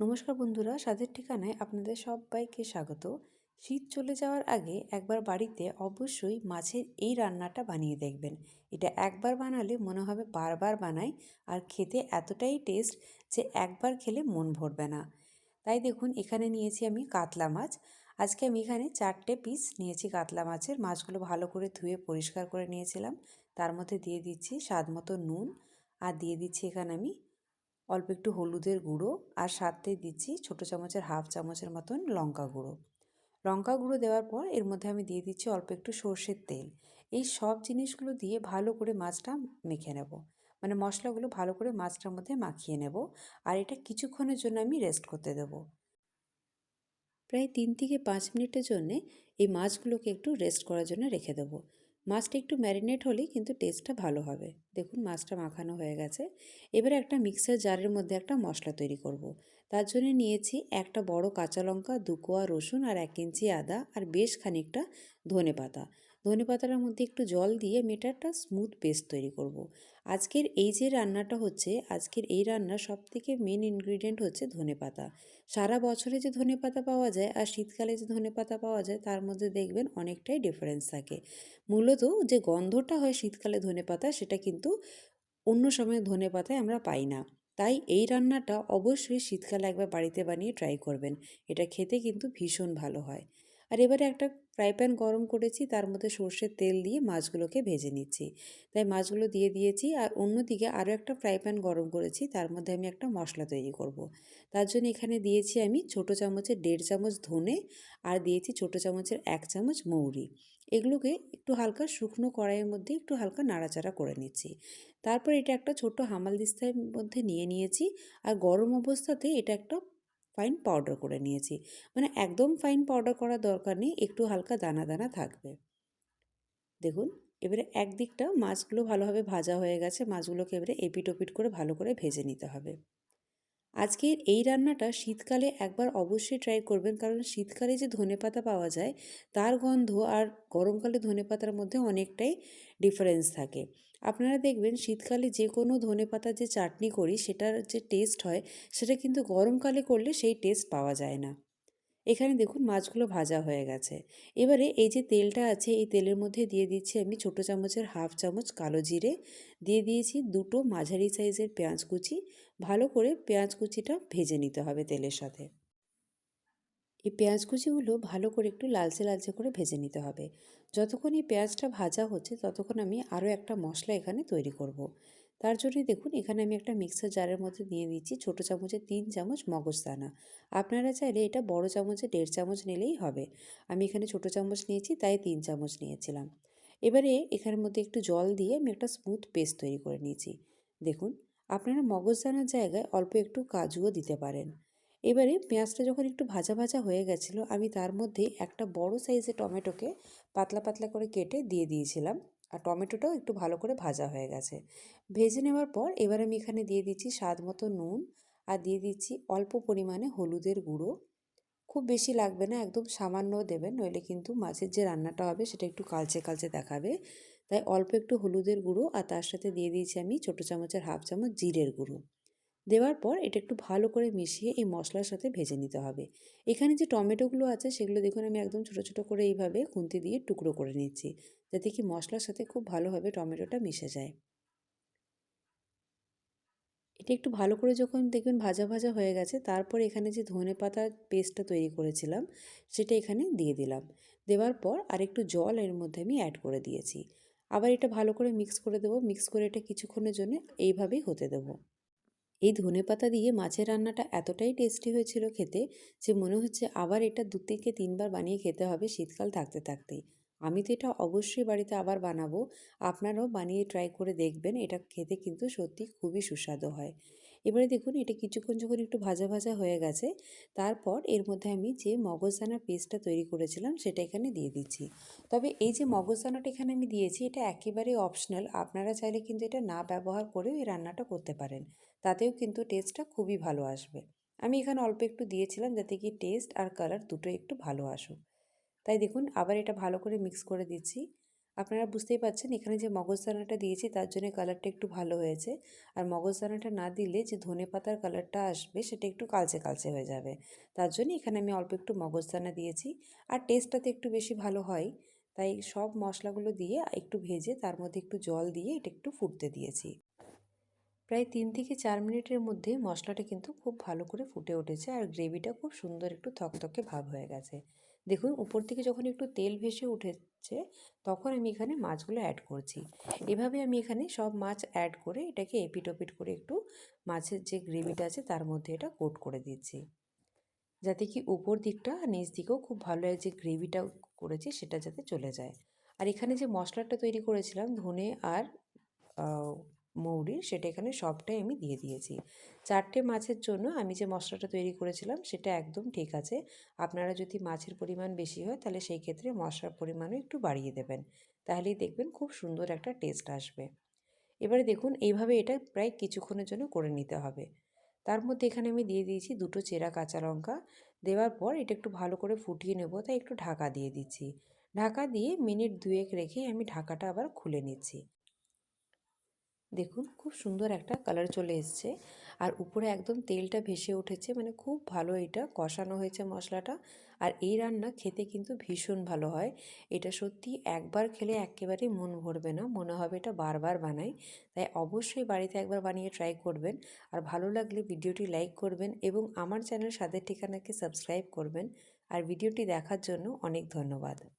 নমস্কার বন্ধুরা, স্বাদের ঠিকানায় আপনাদের সবাইকে স্বাগত। শীত চলে যাওয়ার আগে একবার বাড়িতে অবশ্যই মাছের এই রান্নাটা বানিয়ে দেখবেন। এটা একবার বানালে মনে হবে বারবার বানাই, আর খেতে এতটাই টেস্ট যে একবার খেলে মন ভরবে না। তাই দেখুন, এখানে নিয়েছি আমি কাতলা মাছ। আজকে আমি এখানে চারটে পিস নিয়েছি কাতলা মাছের। মাছগুলো ভালো করে ধুয়ে পরিষ্কার করে নিয়েছিলাম। তার মধ্যে দিয়ে দিচ্ছি স্বাদ মতো নুন, আর দিয়ে দিচ্ছি এখানে আমি অল্প একটু হলুদের গুঁড়ো আর সাথে দিচ্ছি ছোটো চামচের হাফ চামচের মতন লঙ্কা গুঁড়ো। লঙ্কা গুঁড়ো দেওয়ার পর এর মধ্যে আমি দিয়ে দিচ্ছি অল্প একটু সর্ষের তেল। এই সব জিনিসগুলো দিয়ে ভালো করে মাছটা মেখে নেব। মানে মশলাগুলো ভালো করে মাছটার মধ্যে মাখিয়ে নেব আর এটা কিছুক্ষণের জন্য আমি রেস্ট করতে দেব। প্রায় তিন থেকে পাঁচ মিনিটের জন্যে এই মাছগুলোকে একটু রেস্ট করার জন্য রেখে দেবো। মাছটা একটু ম্যারিনেট হলেই কিন্তু টেস্টটা ভালো হবে। দেখুন, মাছটা মাখানো হয়ে গেছে। এবারে একটা মিক্সার জারের মধ্যে একটা মশলা তৈরি করব। তার জন্য নিয়েছি একটা বড় কাঁচা লঙ্কা দুকোয়া রসুন আর এক ইঞ্চি আদা আর বেশ খানিকটা ধনে পাতা ধনে পাতাটার মধ্যে একটু জল দিয়ে আমি এটা একটা স্মুথ পেস্ট তৈরি করব। আজকের এই যে রান্নাটা হচ্ছে, আজকের এই রান্নার সব থেকে মেন ইনগ্রিডিয়েন্ট হচ্ছে ধনে পাতা। সারা বছরে যে ধনে পাতা পাওয়া যায় আর শীতকালে যে ধনে পাতা পাওয়া যায়, তার মধ্যে দেখবেন অনেকটাই ডিফারেন্স থাকে। মূলত যে গন্ধটা হয় শীতকালে ধনে পাতা, সেটা কিন্তু অন্য সময় ধনে পাতায় আমরা পাই না। তাই এই রান্নাটা অবশ্যই শীতকালে একবার বাড়িতে বানিয়ে ট্রাই করবেন। এটা খেতে কিন্তু ভীষণ ভালো হয়। আর এবারে একটা ফ্রাই প্যান গরম করেছি, তার মধ্যে সর্ষের তেল দিয়ে মাছগুলোকে ভেজে নিচ্ছি। তাই মাছগুলো দিয়ে দিয়েছি আর অন্যদিকে আরও একটা ফ্রাই প্যান গরম করেছি, তার মধ্যে আমি একটা মশলা তৈরি করব। তার জন্য এখানে দিয়েছি আমি ছোটো চামচের দেড় চামচ ধনে আর দিয়েছি ছোটো চামচের এক চামচ মৌরি। এগুলোকে একটু হালকা শুকনো কড়াইয়ের মধ্যে একটু হালকা নাড়াচাড়া করে নিচ্ছি। তারপর এটা একটা ছোট্ট হামাল দিস্তার মধ্যে নিয়ে নিয়েছি আর গরম অবস্থাতে এটা একটা ফাইন পাউডার করে নিয়েছি। মানে একদম ফাইন পাউডার করার দরকার নেই, একটু হালকা দানা দানা থাকবে। দেখুন, এবারে একদিকটা মাছগুলো ভালোভাবে ভাজা হয়ে গেছে, মাছগুলোকে এবারে এপিট ওপিট করে ভালো করে ভেজে নিতে হবে। আজকের এই রান্নাটা শীতকালে একবার অবশ্যই ট্রাই করবেন, কারণ শীতকালে যে ধনে পাতা পাওয়া যায়, তার গন্ধ আর গরমকালে ধনে পাতার মধ্যে অনেকটাই ডিফারেন্স থাকে। আপনারা দেখবেন শীতকালে যে কোনো ধনে পাতা যে চাটনি করি, সেটার যে টেস্ট হয়, সেটা কিন্তু গরমকালে করলে সেই টেস্ট পাওয়া যায় না। এখানে দেখুন মাছগুলো ভাজা হয়ে গেছে। এবারে এই যে তেলটা আছে, এই তেলের মধ্যে দিয়ে দিচ্ছি আমি ছোটো চামচের হাফ চামচ কালো জিরে। দিয়ে দিয়েছি দুটো মাঝারি সাইজের পেঁয়াজ কুচি। ভালো করে পেঁয়াজ কুচিটা ভেজে নিতে হবে তেলের সাথে। এই পেঁয়াজ কুচিগুলো ভালো করে একটু লালচে লালচে করে ভেজে নিতে হবে। যতক্ষণ এই পেঁয়াজটা ভাজা হচ্ছে, ততক্ষণ আমি আরও একটা মশলা এখানে তৈরি করব। তার জন্যই দেখুন, এখানে আমি একটা মিক্সার জারের মধ্যে দিয়ে দিচ্ছি, ছোটো চামচে তিন চামচ মগজদানা আপনারা চাইলে এটা বড় চামচে দেড় চামচ নিলেই হবে। আমি এখানে ছোটো চামচ নিয়েছি, তাই তিন চামচ নিয়েছিলাম। এবারে এখানের মধ্যে একটু জল দিয়ে আমি একটা স্মুথ পেস্ট তৈরি করে নিয়েছি। দেখুন, আপনারা মগজদানার জায়গায় অল্প একটু কাজুও দিতে পারেন। এবারে পেঁয়াজটা যখন একটু ভাজা ভাজা হয়ে গেছিল, আমি তার মধ্যে একটা বড় সাইজের টমেটোকে পাতলা পাতলা করে কেটে দিয়ে দিয়েছিলাম। আর টমেটোটাও একটু ভালো করে ভাজা হয়ে গেছে। ভেজে নেওয়ার পর এবার আমি এখানে দিয়ে দিচ্ছি স্বাদ মতো নুন আর দিয়ে দিচ্ছি অল্প পরিমাণে হলুদের গুঁড়ো। খুব বেশি লাগবে না, একদম সামান্য দেবেন, নইলে কিন্তু মাছের যে রান্নাটা হবে সেটা একটু কালচে কালচে দেখাবে। তাই অল্প একটু হলুদের গুঁড়ো আর তার সাথে দিয়ে দিয়েছি আমি ছোটো চামচের হাফ চামচ জিরের গুঁড়ো। দেওয়ার পর এটা একটু ভালো করে মিশিয়ে এই মশলার সাথে ভেজে নিতে হবে। এখানে যে টমেটোগুলো আছে সেগুলো দেখুন আমি একদম ছোটো ছোটো করে এইভাবে খুন্তি দিয়ে টুকরো করে নিচ্ছি। যাতে কি মশলার সাথে খুব ভালোভাবে টমেটোটা মিশে যায়। এটা একটু ভালো করে যখন দেখবেন ভাজা ভাজা হয়ে গেছে, তারপর এখানে যে ধনে পাতার পেস্টটা তৈরি করেছিলাম, সেটা এখানে দিয়ে দিলাম। দেওয়ার পর আর একটু জল এর মধ্যে আমি অ্যাড করে দিয়েছি। আবার এটা ভালো করে মিক্স করে দেবো। মিক্স করে এটা কিছুক্ষণের জন্য এইভাবেই হতে দেবো। এই ধনে পাতা দিয়ে মাছের রান্নাটা এতটাই টেস্টি হয়েছিল খেতে যে মনে হচ্ছে আবার এটা দু থেকে তিনবার বানিয়ে খেতে হবে শীতকাল থাকতে থাকতেই। আমি তো এটা অবশ্যই বাড়িতে আবার বানাবো। আপনারাও বানিয়ে ট্রাই করে দেখবেন, এটা খেতে কিন্তু সত্যি খুবই সুস্বাদু হয়। এবারে দেখুন, এটা কিছুক্ষণ যখন একটু ভাজা ভাজা হয়ে গেছে, তারপর এর মধ্যে আমি যে মগজদানার পেস্টটা তৈরি করেছিলাম, সেটা এখানে দিয়ে দিচ্ছি। তবে এই যে মগজদানাটা এখানে আমি দিয়েছি, এটা একেবারেই অপশনাল আপনারা চাইলে কিন্তু এটা না ব্যবহার করেও এই রান্নাটা করতে পারেন। তাতেও কিন্তু টেস্টটা খুবই ভালো আসবে। আমি এখানে অল্প একটু দিয়েছিলাম, যাতে কি টেস্ট আর কালার দুটো একটু ভালো আসুক। তাই দেখুন, আবার এটা ভালো করে মিক্স করে দিচ্ছি। আপনারা বুঝতেই পাচ্ছেন এখানে যে মগজদানাটা দিয়েছি, তার জন্য কালারটা একটু ভালো হয়েছে। আর মগজদানাটা না দিলে যে ধনে পাতার কালারটা আসবে, সেটা একটু কালচে কালচে হয়ে যাবে। তার জন্য এখানে আমি অল্প একটু মগজদানা দিয়েছি। আর টেস্টটাতে একটু বেশি ভালো হয়, তাই সব মশলাগুলো দিয়ে একটু ভেজে তার মধ্যে একটু জল দিয়ে এটা একটু ফুটতে দিয়েছি। প্রায় তিন থেকে চার মিনিটের মধ্যে মশলাটা কিন্তু খুব ভালো করে ফুটে উঠেছে, আর গ্রেভিটা খুব সুন্দর একটু থকথকে ভাব হয়ে গেছে। দেখুন, উপর থেকে যখন একটু তেল ভেসে উঠেছে, তখন আমি এখানে মাছগুলো অ্যাড করছি। এভাবে আমি এখানে সব মাছ অ্যাড করে এটাকে এপিট ওপিট করে একটু মাছের যে গ্রেভিটা আছে, তার মধ্যে এটা কোট করে দিচ্ছি। যাতে কি উপর দিকটা নিচ দিকেও খুব ভালো যে গ্রেভিটা করেছি, সেটা যাতে চলে যায়। আর এখানে যে মশলাটা তৈরি করেছিলাম, ধনে আর মৌরি, সেটা এখানে সবটাই আমি দিয়ে দিয়েছি। চারটে মাছের জন্য আমি যে মশলাটা তৈরি করেছিলাম, সেটা একদম ঠিক আছে। আপনারা যদি মাছের পরিমাণ বেশি হয়, তাহলে সেই ক্ষেত্রে মশলার পরিমাণও একটু বাড়িয়ে দেবেন। তাহলেই দেখবেন খুব সুন্দর একটা টেস্ট আসবে। এবারে দেখুন, এইভাবে এটা প্রায় কিছুক্ষণের জন্য করে নিতে হবে। তার মধ্যে এখানে আমি দিয়ে দিয়েছি দুটো চেরা কাঁচা লঙ্কা। দেওয়ার পর এটা একটু ভালো করে ফুটিয়ে নেব, তাই একটু ঢাকা দিয়ে দিচ্ছি। ঢাকা দিয়ে মিনিট দুয়েক রেখে আমি ঢাকাটা আবার খুলে নিচ্ছি। দেখুন, খুব সুন্দর একটা কালার চলে এসছে। আর উপরে একদম তেলটা ভেসে উঠেছে মানে খুব ভালো এটা, কষানো হয়েছে মশলাটা। আর এই রান্না খেতে কিন্তু ভীষণ ভালো হয়। এটা সত্যি একবার খেলে একেবারেই মন ভরবে না, মনে হবে এটা বারবার বানাই। তাই অবশ্যই বাড়িতে একবার বানিয়ে ট্রাই করবেন। আর ভালো লাগলে ভিডিওটি লাইক করবেন এবং আমার চ্যানেল স্বাদের ঠিকানাকে সাবস্ক্রাইব করবেন। আর ভিডিওটি দেখার জন্য অনেক ধন্যবাদ।